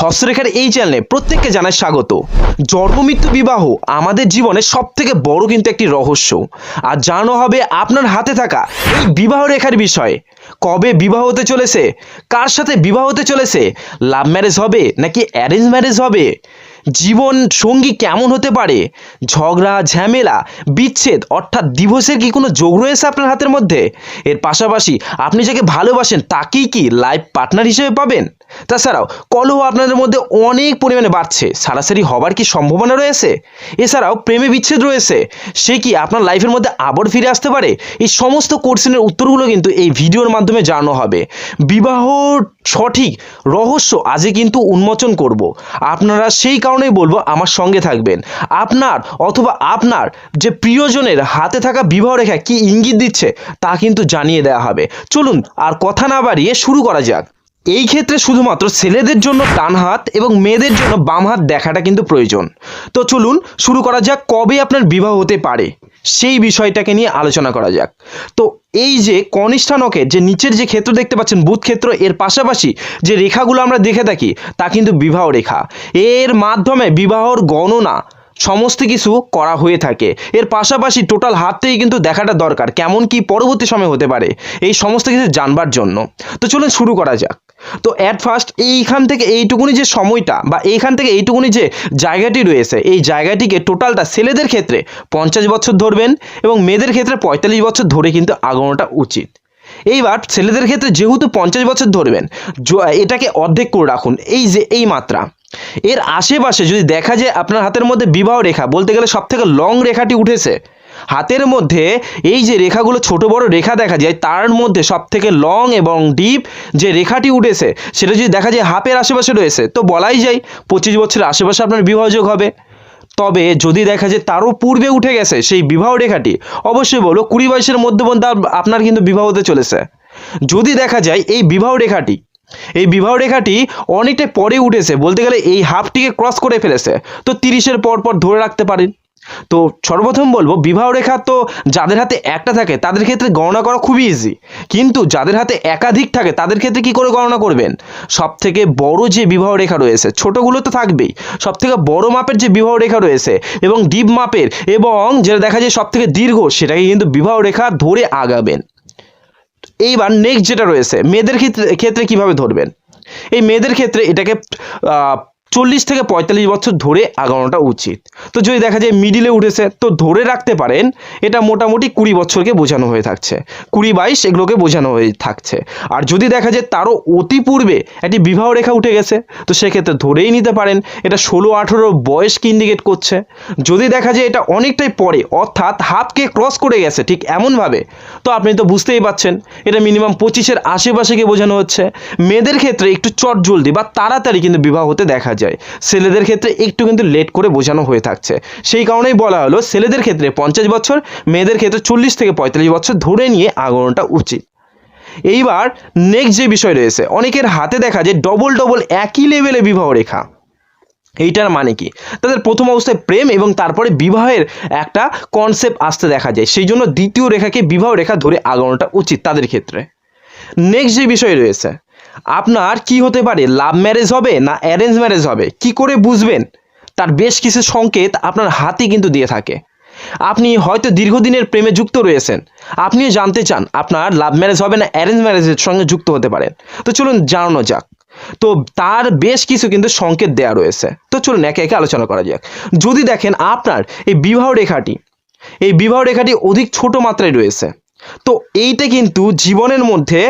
হস্তরেখার এই চ্যানেলে প্রত্যেককে জানাই স্বাগত। জন্মমৃত্যু বিবাহ আমাদের জীবনে সব থেকে বড় কিন্তু একটি রহস্য। আর জানানো হবে আপনার হাতে থাকা এই বিবাহ রেখার বিষয়ে। কবে বিবাহ হতে চলেছে? কার সাথে বিবাহ হতে চলেছে? লাভ ম্যারেজ হবে নাকি অ্যারেঞ্জ ম্যারেজ হবে? জীবন সঙ্গী কেমন হতে পারে? ঝগড়া, ঝামেলা, বিচ্ছেদ, অর্থাৎ ডিভোর্সের কি কোনো যোগ রয়েছে আপনার হাতের মধ্যে? এর পাশাপাশি আপনি যাকে ভালোবাসেন তাকেই কি লাইফ পার্টনার হিসেবে পাবেন? তাছাড়াও, কলহ আপনাদের মধ্যে অনেক পরিমাণে বাড়ছে। সারাসারি হবার কি সম্ভাবনা রয়েছে? এছাড়াও প্রেমে বিচ্ছেদ রয়েছে। সে কি আপনার লাইফের মধ্যে আবার ফিরে আসতে পারে? এই সমস্ত কোশ্চেনের উত্তরগুলো কিন্তু এই ভিডিওর মাধ্যমে জানানো হবে। বিবাহ সঠিক রহস্য আজই কিন্তু উন্মোচন করব। আপনারা সেই কারণেই বলব আমার সঙ্গে থাকবেন। আপনার অথবা আপনার যে প্রিয়জনের হাতে থাকা বিবাহ রেখা কি ইঙ্গিত দিচ্ছে তা কিন্তু জানিয়ে দেওয়া হবে। চলুন আর কথা না বাড়িয়ে শুরু করা যাক। এই ক্ষেত্রে শুধুমাত্র ছেলেদের জন্য ডান হাত এবং মেয়েদের জন্য বাম হাত দেখাটা কিন্তু প্রয়োজন। তো চলুন শুরু করা যাক কবে আপনার বিবাহ হতে পারে। সেই বিষয়টাকে নিয়ে আলোচনা করা যাক। তো এই যে কনিষ্ঠানকের যে নিচের যে ক্ষেত্র দেখতে পাচ্ছেন, বুধ ক্ষেত্র, এর পাশাপাশি যে রেখাগুলো আমরা দেখে থাকি, তা কিন্তু বিবাহ রেখা। এর মাধ্যমে বিবাহর গণনা সমস্ত কিছু করা হয়ে থাকে। এর পাশাপাশি টোটাল হাত থেকে কিন্তু দেখাটা দরকার, কেমন কি পরবর্তী সময় হতে পারে এই সমস্ত কিছু জানবার জন্য। তো চলুন শুরু করা যাক। তো অ্যাট ফার্স্ট এইখান থেকে এইটুকুনি যে সময়টা বা এইখান থেকে এইটুকুনি যে জায়গাটি রয়েছে, এই জায়গাটিকে টোটালটা ছেলেদের ক্ষেত্রে পঞ্চাশ বছর ধরবেন এবং মেয়েদের ক্ষেত্রে পঁয়তাল্লিশ বছর ধরে কিন্তু আগানোটা উচিত। এইবার ছেলেদের ক্ষেত্রে যেহেতু পঞ্চাশ বছর ধরবেন এটাকে অর্ধেক করে রাখুন। এই যে এই মাত্রা। এর আশেপাশে যদি দেখা যায় আপনার হাতের মধ্যে বিবাহ রেখা, বলতে গেলে সব থেকে লং রেখাটি উঠেছে, হাতের মধ্যে এই যে রেখাগুলো, ছোট বড় রেখা দেখা যায়, তার মধ্যে সব থেকে লং এবং ডিপ যে রেখাটি উঠেছে, সেটা যদি দেখা যায় হাফের আশেপাশে রয়েছে, তো বলাই যায় পঁচিশ বছরের আশেপাশে আপনার বিবাহযোগ হবে। তবে যদি দেখা যায় তারও পূর্বে উঠে গেছে সেই বিবাহ রেখাটি, অবশ্যই বলো কুড়ি বয়সের মধ্যে মধ্যে আপ- আপনার কিন্তু বিবাহ হতে চলেছে। যদি দেখা যায় এই বিবাহ রেখাটি এই বিবাহ রেখাটি অনেকটা পরে উঠেছে, বলতে গেলে এই হাফটিকে ক্রস করে ফেলেছে। তো তিরিশের পর পর ধরে রাখতে পারেন। তো সর্বপ্রথম বলব, বিবাহ রেখা তো যাদের হাতে একটা থাকে, তাদের ক্ষেত্রে গণনা করা খুবই ইজি কিন্তু যাদের হাতে একাধিক থাকে, তাদের ক্ষেত্রে কি করে গণনা করবেন? সব থেকে বড় যে বিবাহ রেখা রয়েছে, ছোটগুলো তো থাকবেই সব থেকে বড় মাপের যে বিবাহ রেখা রয়েছে এবং ডিপ মাপের এবং যেটা দেখা যায় সব থেকে দীর্ঘ, সেটাকে কিন্তু বিবাহ রেখা ধরে আগাবেন। এইবার নেক্সট যেটা রয়েছে মেয়েদের ক্ষেত্রে ক্ষেত্রে কীভাবে ধরবেন? এই মেয়েদের ক্ষেত্রে এটাকে চল্লিশ থেকে পঁয়তাল্লিশ বছর ধরে আগানোটা উচিত। তো যদি দেখা যায় মিডিলে উঠেছে, তো ধরে রাখতে পারেন, এটা মোটামুটি কুড়ি বছরকে বোঝানো হয়ে থাকছে। কুড়ি বাইশ এগুলোকে বোঝানো হয়ে থাকছে। আর যদি দেখা যায় তারও অতি পূর্বে একটি বিবাহ রেখা উঠে গেছে, তো সেক্ষেত্রে ধরেই নিতে পারেন, এটা ষোলো আঠেরো বয়সকে ইন্ডিকেট করছে। যদি দেখা যায় এটা অনেকটাই পরে, অর্থাৎ হাফকে ক্রস করে গেছে ঠিক এমনভাবে, তো আপনি তো বুঝতেই পাচ্ছেন এটা মিনিমাম পঁচিশের আশেপাশে গিয়ে বোঝানো হচ্ছে। মেয়েদের ক্ষেত্রে একটু চট জলদি বা তাড়াতাড়ি কিন্তু বিবাহ হতে দেখা যায়। ছেলেদের ক্ষেত্রে একটু কিন্তু লেট করে বোঝানো হয়ে থাকছে। সেই কারণেই বলা হলো, ছেলেদের ক্ষেত্রে পঞ্চাশ বছর, মেয়েদের ক্ষেত্রে চল্লিশ থেকে পঁয়তাল্লিশ বছর ধরে নিয়ে আগানোটা উচিত। এইবার নেক্সট যে বিষয় রয়েছে, অনেকের হাতে দেখা যায় ডবল ডবল একই লেভেলে বিবাহ রেখা। এইটার মানে কি? তাদের প্রথম অবস্থায় প্রেম এবং তারপরে বিবাহের একটা কনসেপ্ট আসতে দেখা যায়। সেই জন্য দ্বিতীয় রেখাকে বিবাহ রেখা ধরে আগানোটা উচিত তাদের ক্ষেত্রে। নেক্সট যে বিষয় রয়েছে আপনার কি হতে পারে? লাভ ম্যারেজ হবে না অ্যারেঞ্জ ম্যারেজ হবে? কি করে বুঝবেন? তার বেশ কিছু সংকেত আপনার হাতে কিন্তু দিয়ে থাকে। আপনি হয়তো দীর্ঘদিনের প্রেমে যুক্ত রয়েছেন। আপনিও জানতে চান আপনার লাভ ম্যারেজ হবে না অ্যারেঞ্জ ম্যারেজের সঙ্গে যুক্ত হতে পারেন। তো চলুন জানানো যাক। তো তার বেশ কিছু কিন্তু সংকেত দেয়া রয়েছে। তো চলুন একে একে আলোচনা করা যাক। যদি দেখেন আপনার এই বিবাহ রেখাটি, এই বিবাহ রেখাটি অধিক ছোট মাত্রায় রয়েছে। তো এইটা কিন্তু জীবনের মধ্যে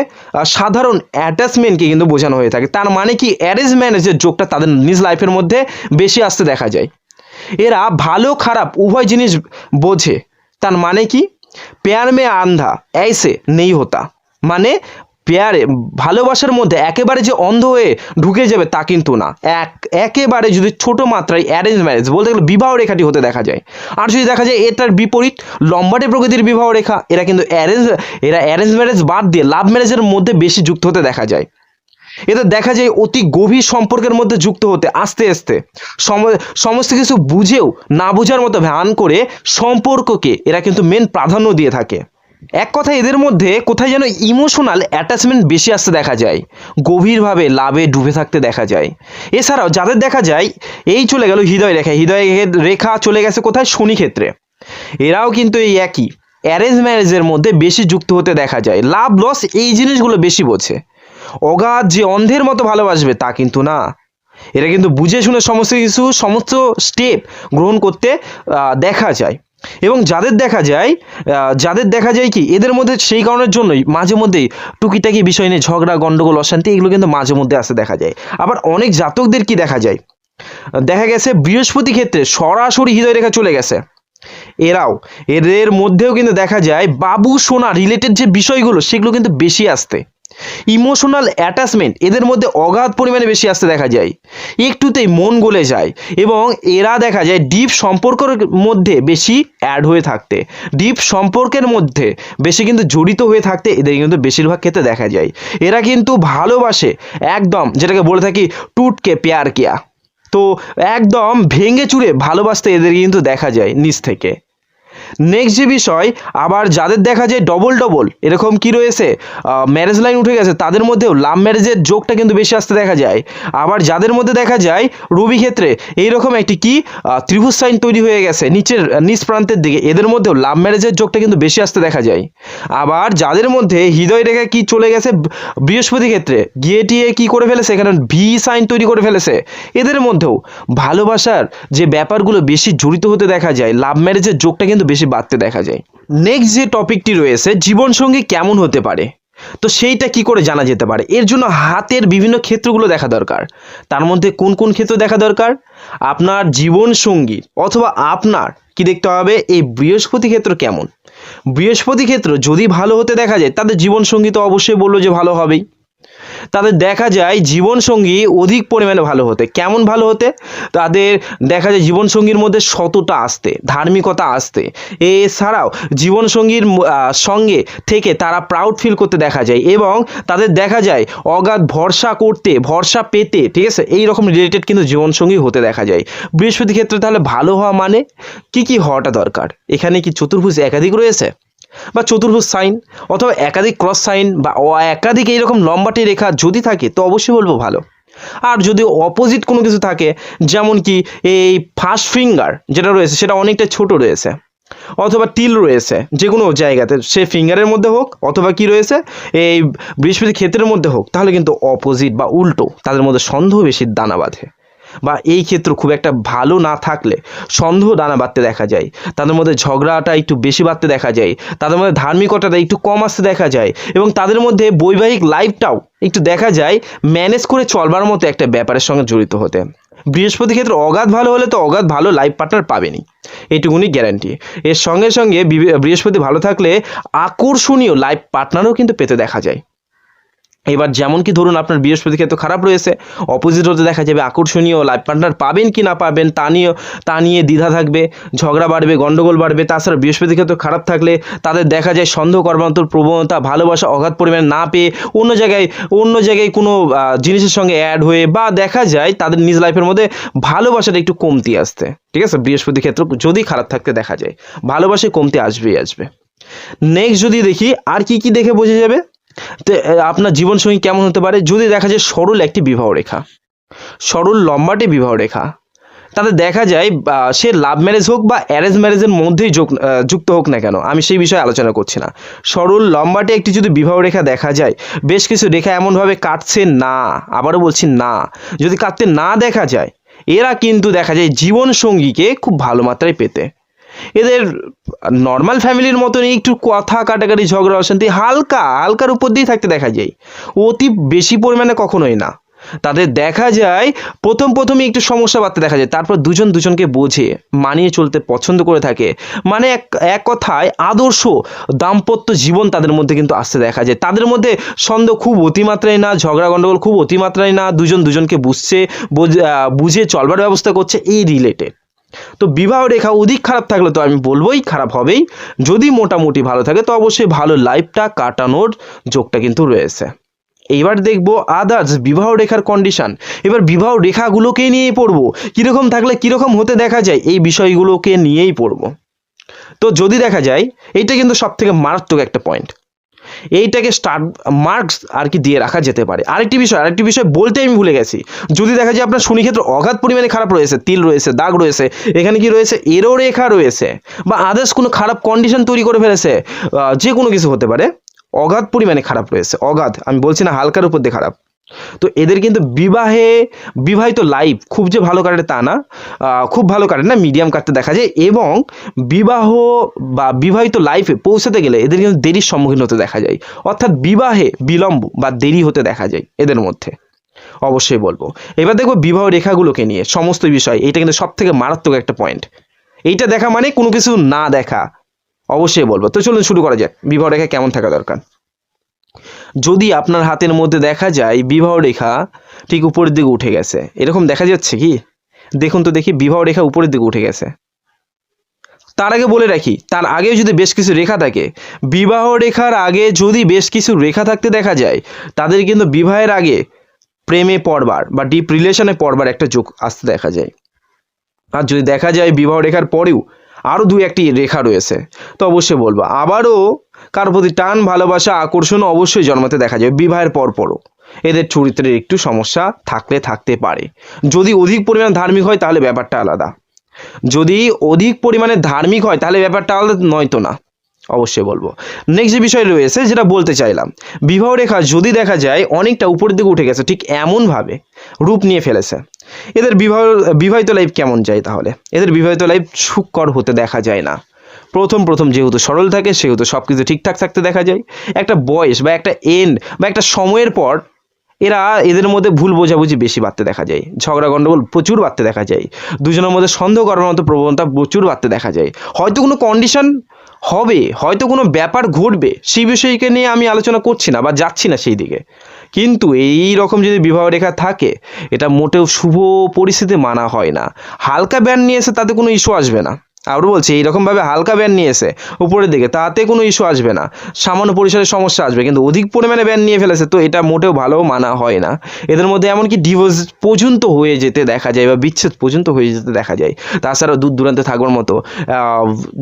সাধারণ অ্যাটাচমেন্টকে কিন্তু বোঝানো হয়ে থাকে। তার মানে কি অ্যারেঞ্জ ম্যারেজের যোগটা তাদের নিজ লাইফের মধ্যে বেশি আসতে দেখা যায়। এরা ভালো খারাপ উভয় জিনিস বোঝে। তার মানে কি প্যার মে আন্ধা এসে নেই হতা মানে পেয়ারে ভালোবাসার মধ্যে একেবারে যে অন্ধ হয়ে ঢুকে যাবে তা কিন্তু না। এক, একেবারে যদি ছোট মাত্রায় অ্যারেঞ্জ ম্যারেজ বলতে গেলে বিবাহ রেখাটি হতে দেখা যায়। আর যদি দেখা যায় এটার বিপরীত লম্বাটে প্রকৃতির বিবাহ রেখা, এরা কিন্তু অ্যারেঞ্জ এরা অ্যারেঞ্জ ম্যারেজ বাদ দিয়ে লাভ ম্যারেজের মধ্যে বেশি যুক্ত হতে দেখা যায়। এতে দেখা যায় অতি গভীর সম্পর্কের মধ্যে যুক্ত হতে আস্তে আস্তে। সম- সমস্ত কিছু বুঝেও না বোঝার মতো ভান করে সম্পর্ককে এরা কিন্তু মেন প্রাধান্য দিয়ে থাকে। এক কথা এদের মধ্যে কোথায় যেন ইমোশনাল অ্যাটাচমেন্ট বেশি আসতে দেখা যায়। গভীরভাবে লাভে ডুবে থাকতে দেখা যায়। এছাড়াও যাদের দেখা যায়, এই চলে গেল হৃদয় রেখা। হৃদয় রেখা চলে গেছে কোথায়? শনি ক্ষেত্রে এরাও কিন্তু এই একই। অ্যারেঞ্জ ম্যারেজের মধ্যে বেশি যুক্ত হতে দেখা যায়। লাভ লস এই জিনিসগুলো বেশি বোঝে। অগাধ যে অন্ধের মতো ভালোবাসবে তা কিন্তু না। এরা কিন্তু বুঝে শুনে সমস্ত কিছু, সমস্ত স্টেপ গ্রহণ করতে দেখা যায়। এবং যাদের দেখা যায় যাদের দেখা যায় কি, এদের মধ্যে সেই কারণের জন্যই মাঝে মধ্যেই টুকিটাকি বিষয় নিয়ে ঝগড়া, গন্ডগোল, অশান্তি, এগুলো কিন্তু মাঝে মধ্যে আসতে দেখা যায়। আবার অনেক জাতকদের কি দেখা যায়? দেখা গেছে বৃহস্পতি ক্ষেত্রে সরাসরি হৃদয় রেখা চলে গেছে। এরাও, এদের মধ্যেও কিন্তু দেখা যায় বাবু, সোনা রিলেটেড যে বিষয়গুলো, সেগুলো কিন্তু বেশি আসতে। ইমোশনাল অ্যাটাচমেন্ট এদের মধ্যে অগাধ পরিমাণে বেশি আসতে দেখা যায়। একটুতেই মন গলে যায় এবং এরা দেখা যায় ডিপ সম্পর্কের মধ্যে বেশি অ্যাড হয়ে থাকতে। ডিপ সম্পর্কের মধ্যে বেশি কিন্তু জড়িত হয়ে থাকতে এদের কিন্তু বেশিরভাগ ক্ষেত্রে দেখা যায়। এরা কিন্তু ভালোবাসে একদম যেটাকে বলে থাকি টুটকে পেয়ার কিয়া তো একদম ভেঙে চুড়ে ভালোবাসতে এদের কিন্তু দেখা যায় নিচ থেকে। নেক্সট যে বিষয়, আবার যাদের দেখা যায় ডবল ডবল এরকম কি রয়েছে? ম্যারেজ লাইন উঠে গেছে, তাদের মধ্যেও লাভ ম্যারেজের যোগটা কিন্তু বেশি আসতে দেখা যায়। আবার যাদের মধ্যে দেখা যায় রবি ক্ষেত্রে, এইরকম একটি কি? ত্রিভুজ সাইন তৈরি হয়ে গেছে, নিচের, নিচ প্রান্তের দিকে, এদের মধ্যেও লাভ ম্যারেজের যোগটা কিন্তু বেশি আসতে দেখা যায়। আবার যাদের মধ্যে হৃদয় রেখা কি চলে গেছে বৃহস্পতি ক্ষেত্রে, গিয়ে টিয়ে কি করে ফেলেছে, এখানে ভি সাইন তৈরি করে ফেলেছে, এদের মধ্যেও ভালোবাসার যে ব্যাপারগুলো বেশি জড়িত হতে দেখা যায় লাভ ম্যারেজের যোগটা কিন্তু বেশি বাড়তে দেখা যায়। নেক্সট যে টপিকটি রয়েছে, জীবনসঙ্গী কেমন হতে পারে? তো সেইটা কি করে জানা যেতে পারে? এর জন্য হাতের বিভিন্ন ক্ষেত্রগুলো দেখা দরকার। তার মধ্যে কোন কোন ক্ষেত্র দেখা দরকার? আপনার জীবনসঙ্গী অথবা আপনার, কি দেখতে হবে? এই বৃহস্পতি ক্ষেত্র কেমন? বৃহস্পতি ক্ষেত্র যদি ভালো হতে দেখা যায়, তাদের জীবনসঙ্গী তো অবশ্যই বলল যে ভালো হবেই। তাদের দেখা যায় জীবনসঙ্গী অধিক পরিমাণে ভালো হতে। কেমন ভালো হতে? তাদের দেখা যায় জীবনসঙ্গীর মধ্যে সততা আসতে, ধার্মিকতা আসতে। এছাড়াও জীবনসঙ্গীর সঙ্গে থেকে তারা প্রাউড ফিল করতে দেখা যায় এবং তাদের দেখা যায় অগাধ ভরসা করতে, ভরসা পেতে, ঠিক আছে? এই রকম রিলেটেড কিন্তু জীবনসঙ্গী হতে দেখা যায়। বৃহস্পতি ক্ষেত্রে তাহলে ভালো হওয়া মানে কি কি হওয়াটা দরকার? এখানে কি চতুর্ভুজ একাধিক রয়েছে? বা চতুর্ভুজ সাইন অথবা একাধিক ক্রস সাইন বা একাধিক এইরকম লম্বাটি রেখা যদি থাকে, তো অবশ্যই বলব ভালো। আর যদি অপোজিট কোনো কিছু থাকে, যেমন কি এই ফার্স্ট ফিঙ্গার যেটা রয়েছে, সেটা অনেকটা ছোট রয়েছে, অথবা টিল রয়েছে যে কোনো জায়গাতে, সে ফিঙ্গারের মধ্যে হোক, অথবা কি রয়েছে, এই বৃহস্পতি ক্ষেত্রের মধ্যে হোক, তাহলে কিন্তু অপোজিট বা উল্টো তাদের মধ্যে সন্দেহ বেশি দানা বাঁধে। বা এই ক্ষেত্র খুব একটা ভালো না থাকলে সন্দেহ দানা বাড়তে দেখা যায়। তাদের মধ্যে ঝগড়াটা একটু বেশি বাড়তে দেখা যায়। তাদের মধ্যে ধার্মিকতাটা একটু কম আসতে দেখা যায়। এবং তাদের মধ্যে বৈবাহিক লাইফটাও একটু দেখা যায় ম্যানেজ করে চলবার মতো একটা ব্যাপারের সঙ্গে জড়িত হতে। বৃহস্পতি ক্ষেত্রে অগাধ ভালো হলে তো অগাধ ভালো লাইফ পার্টনার পাবেনই। এইটুকুনি গ্যারান্টি এর সঙ্গে সঙ্গে বৃহস্পতি ভালো থাকলে আকর্ষণীয় লাইফ পার্টনারও কিন্তু পেতে দেখা যায়। এবার যেমন কি ধরুন আপনার বৃহস্পতি ক্ষেত্র খারাপ রয়েছে অপোজিট হতে দেখা যাবে আকর্ষণীয় লাইফ পার্টনার পাবেন কি না পাবেন, তা নিয়ে তা নিয়ে দ্বিধা থাকবে, ঝগড়া বাড়বে, গন্ডগোল বাড়বে, তাছাড়া বৃহস্পতি ক্ষেত্র খারাপ থাকলে তাদের দেখা যায় সন্দেহ কর্মান্তর, প্রবণতা, ভালোবাসা, অগাধ পরিমাণ না পেয়ে অন্য জায়গায় অন্য জায়গায় কোনো জিনিসের সঙ্গে অ্যাড হয়ে বা দেখা যায় তাদের নিজ লাইফের মধ্যে ভালোবাসাটা একটু কমতি আসতে। ঠিক আছে? বৃহস্পতি ক্ষেত্র যদি খারাপ থাকতে দেখা যায় ভালোবাসা কমতি আসবেই আসবে। নেক্সট যদি দেখি, আর কি কি দেখে বোঝা যাবে? আপনার জীবনসঙ্গী কেমন হতে পারে? যদি দেখা যায় সরল একটি বিবাহ রেখা, সরল লম্বাটে বিবাহ রেখা তাদের দেখা যায় সে লাভ ম্যারেজ হোক বা অ্যারেঞ্জ ম্যারেজের মধ্যেই যোগ- যুক্ত হোক না কেন, আমি সেই বিষয়ে আলোচনা করছি না। সরল লম্বাটে একটি যদি বিবাহ রেখা দেখা যায়, বেশ কিছু রেখা এমনভাবে কাটছে না, আবারও বলছি না। যদি কাটতে না দেখা যায়, এরা কিন্তু দেখা যায় জীবন সঙ্গীকে খুব ভালো মাত্রায় পেতে। এদের নর্মাল ফ্যামিলির মতন একটু কথা, কাটাকাটি, ঝগড়া, অশান্তি হালকা, হালকার উপর দিয়েই থাকতে দেখা যায়। অতি বেশি পরিমাণে কখনোই না। তাদের দেখা যায়, প্রথম প্রথমে একটু সমস্যা বাড়তে দেখা যায়। তারপর দুজন দুজনকে বোঝে, মানিয়ে চলতে পছন্দ করে থাকে। মানে এক এক কথায় আদর্শ, দাম্পত্য জীবন তাদের মধ্যে কিন্তু আসতে দেখা যায়। তাদের মধ্যে সন্দেহ খুব অতিমাত্রায় না, ঝগড়া গণ্ডগোল খুব অতিমাত্রায় না, দুজন দুজনকে বুঝছে, বুঝে চলবার ব্যবস্থা করছে, এই রিলেটেড তো বিবাহ রেখা অধিক খারাপ থাকলে তো আমি বলবোই খারাপ হবেই। যদি মোটামুটি ভালো থাকে, তো অবশ্যই ভালো লাইফটা কাটানোর যোগটা কিন্তু রয়েছে। এইবার দেখব আদার্স বিবাহ রেখার কন্ডিশন এবার বিবাহ রেখাগুলোকে নিয়েই পড়ব। কীরকম থাকলে কীরকম হতে দেখা যায়, এই বিষয়গুলোকে নিয়েই পড়ব। তো যদি দেখা যায়, এইটা কিন্তু সব থেকে মারাত্মক একটা পয়েন্ট এইটাকে স্টার মার্কস আর কি দিয়ে রাখা যেতে পারে। আরেকটি বিষয় আরেকটি বিষয় বলতে আমি ভুলে গেছি। যদি দেখা যায় আপনার শনিক্ষেত্র অগাধ পরিমাণে খারাপ রয়েছে, তিল রয়েছে, দাগ রয়েছে, এখানে কি রয়েছে? এরও রেখা রয়েছে বা আদার্স কোনো খারাপ কন্ডিশন তৈরি করে ফেলেছে যে কোনো কিছু হতে পারে, অগাধ পরিমাণে খারাপ রয়েছে, অগাধ। আমি বলছি না হালকার উপর দিয়ে খারাপ। তো এদের কিন্তু বিবাহে, বিবাহিত লাইফ খুব যে ভালো কাটে তা না খুব ভালো কাটে না মিডিয়াম কাটতে দেখা যায় এবং বিবাহ বা বিবাহিত লাইফে পৌঁছাতে গেলে এদের কিন্তু দেরির সম্মুখীন হতে দেখা যায়। অর্থাৎ বিবাহে বিলম্ব বা দেরি হতে দেখা যায় এদের মধ্যে। অবশ্যই বলব। এবার দেখব বিবাহ রেখাগুলোকে নিয়ে সমস্ত বিষয় এটা কিন্তু সব থেকে মারাত্মক একটা পয়েন্ট এইটা দেখা মানে কোনো কিছু না দেখা। অবশ্যই বলব। তো চলুন শুরু করা যাক। বিবাহ রেখা কেমন থাকা দরকার? যদি আপনার হাতের মধ্যে দেখা যায় বিবাহ রেখা ঠিক উপরের দিকে উঠে গেছে, এরকম দেখা যাচ্ছে কি? দেখুন তো দেখি, বিবাহ রেখা উপরের দিকে উঠে গেছে। তার আগে বলে রাখি, তার আগেও যদি বেশ কিছু রেখা থাকে, বিবাহ রেখার আগে যদি বেশ কিছু রেখা থাকতে দেখা যায়, তাদের কিন্তু বিবাহের আগে প্রেমে পড়বার বা ডিপ রিলেশনে পড়বার একটা যোগ আসতে দেখা যায়। আর যদি দেখা যায় বিবাহ রেখার পরেও আরও দু একটি রেখা রয়েছে, তো অবশ্যই বলব। আবারও কার প্রতি টান, ভালোবাসা, আকর্ষণ অবশ্যই জন্মাতে দেখা যায় বিবাহের পরপরও। এদের চরিত্রের একটু সমস্যা থাকলে থাকতে পারে। যদি অধিক পরিমাণ ধার্মিক হয়, তাহলে ব্যাপারটা আলাদা। যদি অধিক পরিমাণে ধার্মিক হয়, তাহলে ব্যাপারটা আলাদা, নয়তো না। অবশ্যই বলব। নেক্সট যে বিষয় রয়েছে, যেটা বলতে চাইলাম, বিবাহ রেখা যদি দেখা যায়, অনেকটা উপরের দিকে উঠে গেছে, ঠিক এমনভাবে রূপ নিয়ে ফেলেছে। এদের বিবাহ, বিবাহিত লাইফ কেমন যায় তাহলে? এদের বিবাহিত লাইফ সুখকর হতে দেখা যায় না। প্রথম প্রথম যেহেতু সরল থাকে, সেহেতু সব কিছু ঠিকঠাক থাকতে দেখা যায়। একটা বয়স বা একটা এন্ড বা একটা সময়ের পর এরা এদের মধ্যে ভুল বোঝাবুঝি বেশি বাড়তে দেখা যায়। ঝগড়া গণ্ডগোল প্রচুর বাড়তে দেখা যায়। দুজনের মধ্যে সন্দেহ করার মতো প্রবণতা প্রচুর বাড়তে দেখা যায়। হয়তো কোনো কন্ডিশন হবে, হয়তো কোনো ব্যাপার ঘটবে, সেই বিষয়কে নিয়ে আমি আলোচনা করছি না বা যাচ্ছি না সেই দিকে। কিন্তু এই রকম যদি বিবাহ রেখা থাকে, এটা মোটেও শুভ পরিস্থিতি মানা হয় না। হালকা ব্যান নিয়ে এসে তাতে কোনো ইস্যু আসবে না। আরও বলছি, এইরকমভাবে হালকা ব্যান নিয়ে এসে উপরের দিকে, তাতে কোনো ইস্যু আসবে না। সামান্য পরিসরে সমস্যা আসবে, কিন্তু অধিক পরিমাণে ব্যান নিয়ে ফেলেছে তো এটা মোটেও ভালো মানা হয় না। এদের মধ্যে এমনকি ডিভোর্স পর্যন্ত হয়ে যেতে দেখা যায় বা বিচ্ছেদ পর্যন্ত হয়ে যেতে দেখা যায়। তাছাড়াও দূর দূরান্তে থাকবার মতো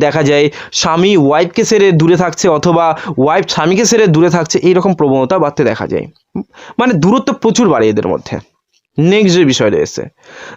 দেখা যায় স্বামী ওয়াইফকে সেরে দূরে থাকছে অথবা ওয়াইফ স্বামীকে সেরে দূরে থাকছে, এইরকম প্রবণতা বাড়তে দেখা যায়। মানে দূরত্ব প্রচুর বাড়ে এদের মধ্যে। নেক্সট যে বিষয় রয়েছে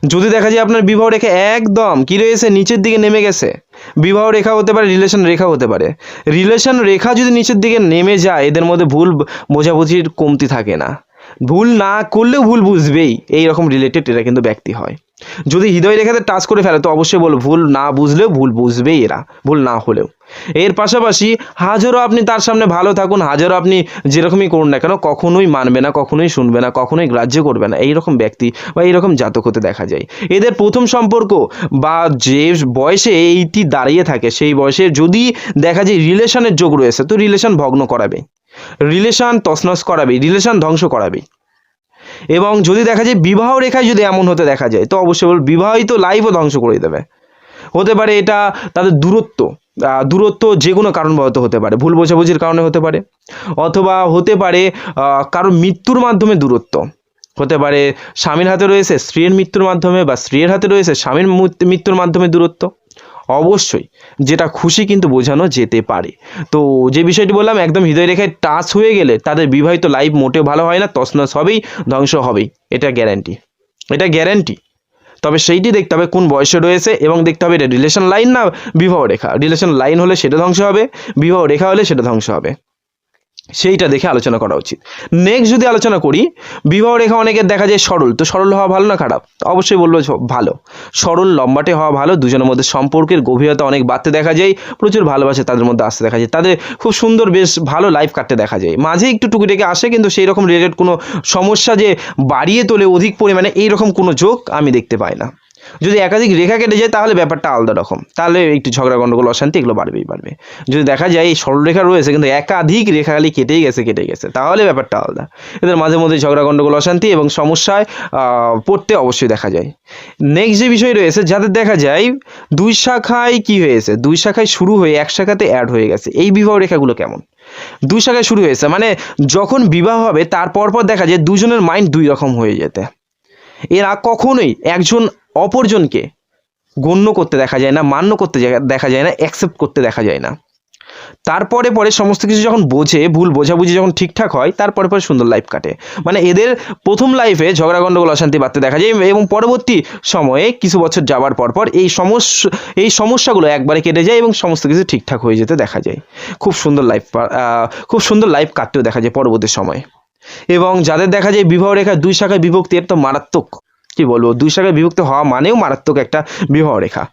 যদি দেখা যায় আপনার বিবাহ রেখা একদম কি রয়েছে? নিচের দিকে নেমে গেছে। বিবাহ রেখা হতে পারে রিলেশন রেখা হতে পারে। রিলেশন রেখা যদি নিচের দিকে নেমে যায়, এদের মধ্যে ভুল বোঝাবুঝির কমতি থাকে না। ভুল না করলেও ভুল বুঝবেই। এই রকম রিলেটেড এরা কিন্তু ব্যক্তি হয়। যদি হৃদয় রেখাতে টাচ করে ফেলে, তো অবশ্যই বল ভুল না বুঝলেও ভুল বুঝবেই এরা, ভুল না হলেও। এর পাশাপাশি হাজারও আপনি তার সামনে ভালো থাকুন হাজারও আপনি যেরকমই করুন না কেন, কখনোই মানবে না, কখনোই শুনবে না, কখনোই গ্রাহ্য করবে না, এইরকম ব্যক্তি বা এইরকম জাতক হতে দেখা যায়। এদের প্রথম সম্পর্ক বা যে বয়সে এইটি দাঁড়িয়ে থাকে, সেই বয়সে যদি দেখা যায় রিলেশনের যোগ রয়েছে, তো রিলেশন ভগ্ন করাবে। রিলেশন তছনছ করাবে রিলেশন ধ্বংস করাবে। এবং যদি দেখা যায় বিবাহ রেখায় যদি এমন হতে দেখা যায়, তো অবশ্যই বল বিবাহিত লাইফও ধ্বংস করে দেবে। হতে পারে এটা তাদের দূরত্ব দূরত্ব যে কোনো কারণবশত হতে পারে, ভুল বোঝাবুঝির কারণে হতে পারে। অথবা হতে পারে কারও মৃত্যুর মাধ্যমে দূরত্ব। হতে পারে স্বামীর হাতে রয়েছে স্ত্রীর মৃত্যুর মাধ্যমে বা স্ত্রীর হাতে রয়েছে স্বামীর মৃত্যুর মাধ্যমে দূরত্ব। অবশ্যই, যেটা খুশি কিন্তু বোঝানো যেতে পারে। তো যে বিষয়টি বললাম, একদম হৃদয় রেখায় টাচ হয়ে গেলে তাদের বিবাহিত লাইফ মোটেও ভালো হয় না, তছনছ হবেই, ধ্বংস হবেই। এটা গ্যারান্টি এটা গ্যারান্টি তবে সেইটি দেখতে হবে কোন বয়সে রয়েছে এবং দেখতে হবে এটা রিলেশন লাইন না বিবাহ রেখা। রিলেশন লাইন হলে সেটা ধ্বংস হবে, বিবাহ রেখা হলে সেটা ধ্বংস হবে। সেইটা দেখে আলোচনা করা উচিত। নেক্সট যদি আলোচনা করি, বিবাহ রেখা অনেকের দেখা যায় সরল। তো সরল হওয়া ভালো না খারাপ? অবশ্যই বলব ভালো। সরল, লম্বাটে হওয়া ভালো। দুজনের মধ্যে সম্পর্কের গভীরতা অনেক বাড়তে দেখা যায়। প্রচুর ভালোবাসে তাদের মধ্যে আসতে দেখা যায়। তাদের খুব সুন্দর, বেশ ভালো লাইফ কাটতে দেখা যায়। মাঝে একটু টুকিটাকি আসে, কিন্তু সেই রকম রিলেটেড কোনো সমস্যা যে বাড়িয়ে তোলে অধিক পরিমাণে, এইরকম কোনো যোগ আমি দেখতে পাই না। যদি একাধিক রেখা কেটে যায়, তাহলে ব্যাপারটা আলাদা রকম। তাহলে একটু ঝগড়া গণ্ডগোল অশান্তি এগুলো বাড়বেই, বাড়বে। যদি দেখা যায় এই সরলরেখা রয়েছে, কিন্তু একাধিক রেখা খালি কেটেই গেছে কেটে গেছে, তাহলে ব্যাপারটা আলাদা। এদের মাঝে মধ্যে ঝগড়া গণ্ডগোল অশান্তি এবং সমস্যায় পড়তে অবশ্যই দেখা যায়। নেক্সট যে বিষয় রয়েছে যাদের দেখা যায় দুই শাখায় কি হয়েছে? দুই শাখায় শুরু হয়ে এক শাখাতে অ্যাড হয়ে গেছে। এই বিবাহ রেখাগুলো কেমন? দুই শাখায় শুরু হয়েছে মানে যখন বিবাহ হবে তারপর পর দেখা যায় দুজনের মাইন্ড দুই রকম হয়ে যেতে। এরা কখনোই একজন অপরজনকে গণ্য করতে দেখা যায় না, মান্য করতে দেখা যায় না অ্যাকসেপ্ট করতে দেখা যায় না। তারপরে পরে সমস্ত কিছু যখন বোঝে, ভুল বোঝাবুঝি যখন ঠিকঠাক হয়, তারপরে পরে সুন্দর লাইফ কাটে। মানে এদের প্রথম লাইফে ঝগড়া গণ্ডগোল অশান্তি বাড়তে দেখা যায় এবং পরবর্তী সময়ে কিছু বছর যাওয়ার পর পর এই সমস্যা, এই সমস্যাগুলো একবারে কেটে যায় এবং সমস্ত কিছু ঠিকঠাক হয়ে যেতে দেখা যায়। খুব সুন্দর লাইফ খুব সুন্দর লাইফ কাটতেও দেখা যায় পরবর্তী সময়ে। এবং যাদের দেখা যায় বিবাহ রেখা দুই শাখায় বিভক্তি, এর তো মারাত্মক কি বলব। দুই শাখায় বিভক্ত হওয়া মানেও মারাত্মক একটা বিবাহ রেখা।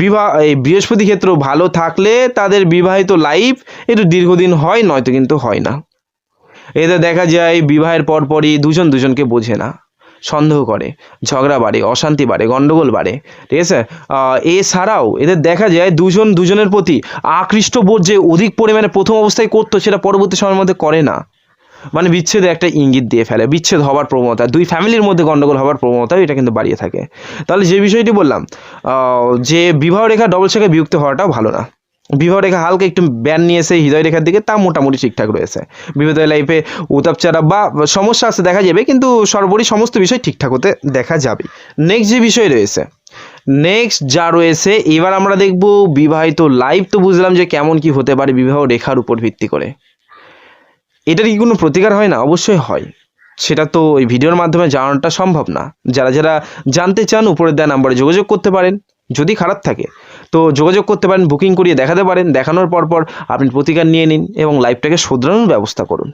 বিবাহ, এই বৃহস্পতি ক্ষেত্র ভালো থাকলে তাদের বিবাহিত লাইফ একটু দীর্ঘদিন হয়, নয়তো কিন্তু হয় না। এতে দেখা যায় বিবাহের পরপরই দুজন দুজনকে বোঝে না। সন্দেহ করে, ঝগড়া বাড়ে, অশান্তি বাড়ে গণ্ডগোল বাড়ে। ঠিক আছে? এছাড়াও এদের দেখা যায় দুজন দুজনের প্রতি আকৃষ্ট বোধ যে অধিক পরিমাণে প্রথম অবস্থায় করতো সেটা পরবর্তী সময়ের মধ্যে করে না। মানে বিচ্ছেদের একটা ইঙ্গিত দিয়ে ফেলে, বিচ্ছেদ হওয়ার প্রবণতা, দুই ফ্যামিলির মধ্যে গন্ডগোল হওয়ার প্রবণতাও এটা কিন্তু বাড়িয়ে থাকে। তাহলে যে বিষয়টি বললাম যে বিবাহ রেখা ডবল শাখায় বিযুক্ত হওয়াটাও ভালো না। বিবাহ রেখা হালকা একটু ব্যান নিয়ে এসে হৃদয় রেখার দিকে, তা মোটামুটি ঠিকঠাক রয়েছে। বিবাহ লাইফে উতাপ চারা বা সমস্যা আছে দেখা যাবে, কিন্তু সর্বোপরি সমস্ত বিষয় ঠিকঠাক হতে দেখা যাবে নেক্সট যে বিষয় রয়েছে নেক্সট যা রয়েছে, এবার আমরা দেখব বিবাহিত লাইফ তো বুঝলাম যে কেমন কি হতে পারে বিবাহ রেখার উপর ভিত্তি করে। এটার কি কোনো প্রতিকার হয় না? অবশ্যই হয়। সেটা তো ওই ভিডিওর মাধ্যমে জানানোটা সম্ভব না। যারা যারা জানতে চান উপরের দেওয়া নাম্বারে যোগাযোগ করতে পারেন, যদি খারাপ থাকে। তো যোগাযোগ করতে পারেন বুকিং করিয়ে দেখাতে পারেন, দেখানোর পর পর আপনি প্রতিকার নিয়ে নিন এবং লাইফটাকে শোধরানোর ব্যবস্থা করুন।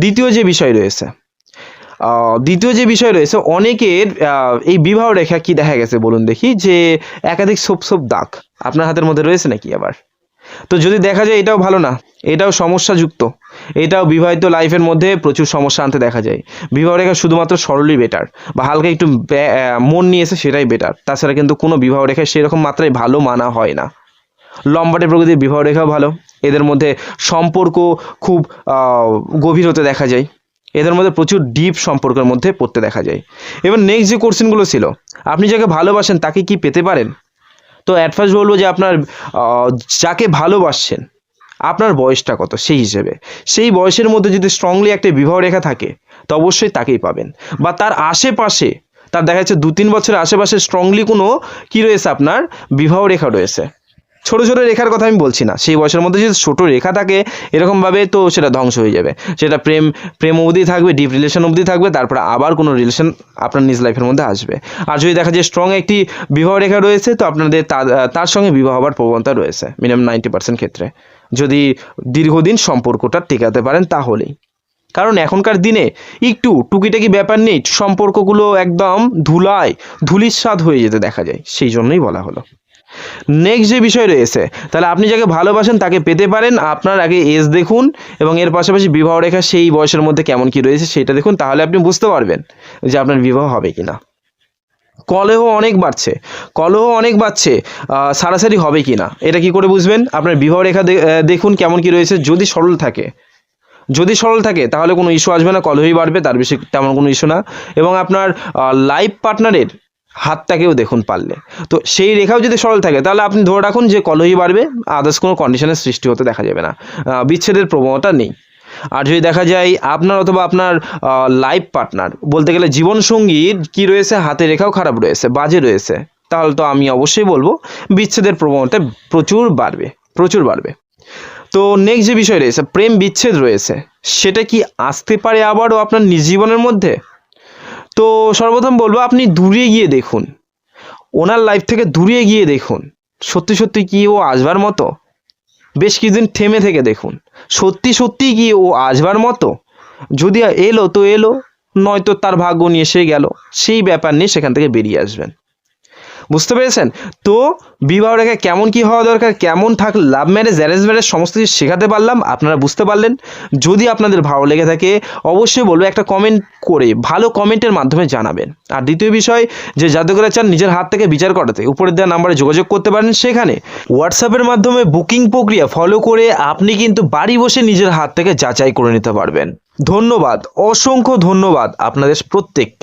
দ্বিতীয় যে বিষয় রয়েছে দ্বিতীয় যে বিষয় রয়েছে, অনেকের এই বিবাহ রেখা কি দেখা গেছে বলুন দেখি, যে একাধিক সোপ সোপ দাগ আপনার হাতের মধ্যে রয়েছে নাকি আবার? তো যদি দেখা যায় এটাও ভালো না, এটাও সমস্যাযুক্ত, এটাও বিবাহিত লাইফের মধ্যে প্রচুর সমস্যা আনতে দেখা যায়। বিবাহ রেখা শুধুমাত্র সরলই বেটার বা হালকা একটু মন নিয়ে এসে সেটাই বেটার তাছাড়া কিন্তু কোনো বিবাহ রেখায় সেরকম মাত্রায় ভালো মানা হয় না। লম্বাটে প্রকৃতির বিবাহ রেখাও ভালো, এদের মধ্যে সম্পর্ক খুব গভীর হতে দেখা যায়। এদের মধ্যে প্রচুর ডিপ সম্পর্কের মধ্যে পড়তে দেখা যায়। এবার নেক্সট যে কোশ্চেনগুলো ছিল, আপনি যাকে ভালোবাসেন তাকে কি পেতে পারেন? তো অ্যাট ফার্স্ট বলব যে আপনার যাকে ভালোবাসছেন, আপনার বয়সটা কত সেই হিসেবে। সেই বয়সের মধ্যে যদি স্ট্রংলি একটা বিবাহ রেখা থাকে, তো অবশ্যই তাকেই পাবেন। বা তার আশেপাশে, তার দেখা যাচ্ছে দু তিন বছরের আশেপাশে স্ট্রংলি কোনো কী রয়েছে আপনার? বিবাহ রেখা রয়েছে। ছোট ছোট রেখার কথা আমি বলছি না। সেই বয়সের মধ্যে যদি ছোট রেখা থাকে, এরকমভাবে তো সেটা ধ্বংস হয়ে যাবে। সেটা প্রেম প্রেম অবধি থাকবে ডিপ রিলেশন অবধি থাকবে, তারপরে আবার কোনো রিলেশন আপনার নিজ লাইফের মধ্যে আসবে। আর যদি দেখা যায় স্ট্রং একটি বিবাহ রেখা রয়েছে, তো আপনাদের তার- সঙ্গে বিবাহ হওয়ার প্রবণতা রয়েছে মিনিমাম নাইনটি পার্সেন্ট ক্ষেত্রে। যদি দীর্ঘদিন সম্পর্কটা টেকাতে পারেন, তাহলেই। কারণ এখনকার দিনে একটু টুকিটাকি ব্যাপার নেই, সম্পর্কগুলো একদম ধুলায় ধুলির স্বাদ হয়ে যেতে দেখা যায়। সেই জন্যই বলা হলো। নেক্সট যে বিষয় রয়েছে, তাহলে আপনি যাকে ভালোবাসেন তাকে পেতে পারেন। আপনার আগে এজ দেখুন এবং এর পাশাপাশি বিবাহ রেখা সেই বয়সের মধ্যে কেমন কি রয়েছে সেটা দেখুন, তাহলে আপনি বুঝতে পারবেন যে আপনার বিবাহ হবে কি না কলহ অনেক বাড়ছে, কলহ অনেক বাড়ছে সারাসারি হবে কি না এটা কি করে বুঝবেন? আপনার বিবাহ রেখা দেখুন কেমন কি রয়েছে, যদি সরল থাকে, যদি সরল থাকে, তাহলে কোনো ইস্যু আসবে না, কলহই বাড়বে, তার বেশি তেমন কোনো ইস্যু না। এবং আপনার লাইফ পার্টনারের হাতটাকেও দেখুন পারলে। তো সেই রেখাও যদি সরল থাকে, তাহলে আপনি ধরে রাখুন যে কলহই বাড়বে আদার্স কোনো কন্ডিশনের সৃষ্টি হতে দেখা যাবে না। বিচ্ছেদের প্রবণতা নেই। আর যদি দেখা যায় আপনার অথবা আপনার লাইফ পার্টনার বলতে গেলে জীবনসঙ্গীর কি রয়েছে হাতে রেখাও খারাপ রয়েছে, বাজে রয়েছে, তাহলে তো আমি অবশ্যই বলব বিচ্ছেদের প্রবণতা প্রচুর বাড়বে প্রচুর বাড়বে। তো নেক্সট যে বিষয় রয়েছে, প্রেম বিচ্ছেদ রয়েছে, সেটা কি আসতে পারে আবারও আপনার নিজ জীবনের মধ্যে? তো সর্বপ্রথম বলব, আপনি দূরে গিয়ে দেখুন। ওনার লাইফ থেকে দূরে গিয়ে দেখুন। সত্যি সত্যি কি ও আসবার মতো? বেশ কিছুদিন থেমে থেকে দেখুন। সত্যি সত্যি কি ও আসবার মতো? যদি এলো তো এলো, নয়তো তার ভাগ্য নিয়ে সে গেল। সেই ব্যাপার নিয়ে সেখান থেকে বেরিয়ে আসবেন। বুঝতে পেরেছেন? তো বিবাহ রেখা কেমন কি হওয়া দরকার, কেমন থাক লাভ ম্যারেজ অ্যারেঞ্জ ম্যারেজ সমস্ত কিছু শেখাতে পারলাম, আপনারা বুঝতে পারলেন। যদি আপনাদের ভালো লেগে থাকে, অবশ্যই বলব একটা কমেন্ট করে, ভালো কমেন্টের মাধ্যমে জানাবেন। আর দ্বিতীয় বিষয়, যে জাদুঘরে চান, নিজের হাত থেকে বিচার করাতে, উপরের দেওয়া নাম্বারে যোগাযোগ করতে পারেন সেখানে। হোয়াটসঅ্যাপের মাধ্যমে বুকিং প্রক্রিয়া ফলো করে, আপনি কিন্তু বাড়ি বসে নিজের হাত থেকে যাচাই করে নিতে পারবেন। ধন্যবাদ, অসংখ্য ধন্যবাদ আপনাদের প্রত্যেককে।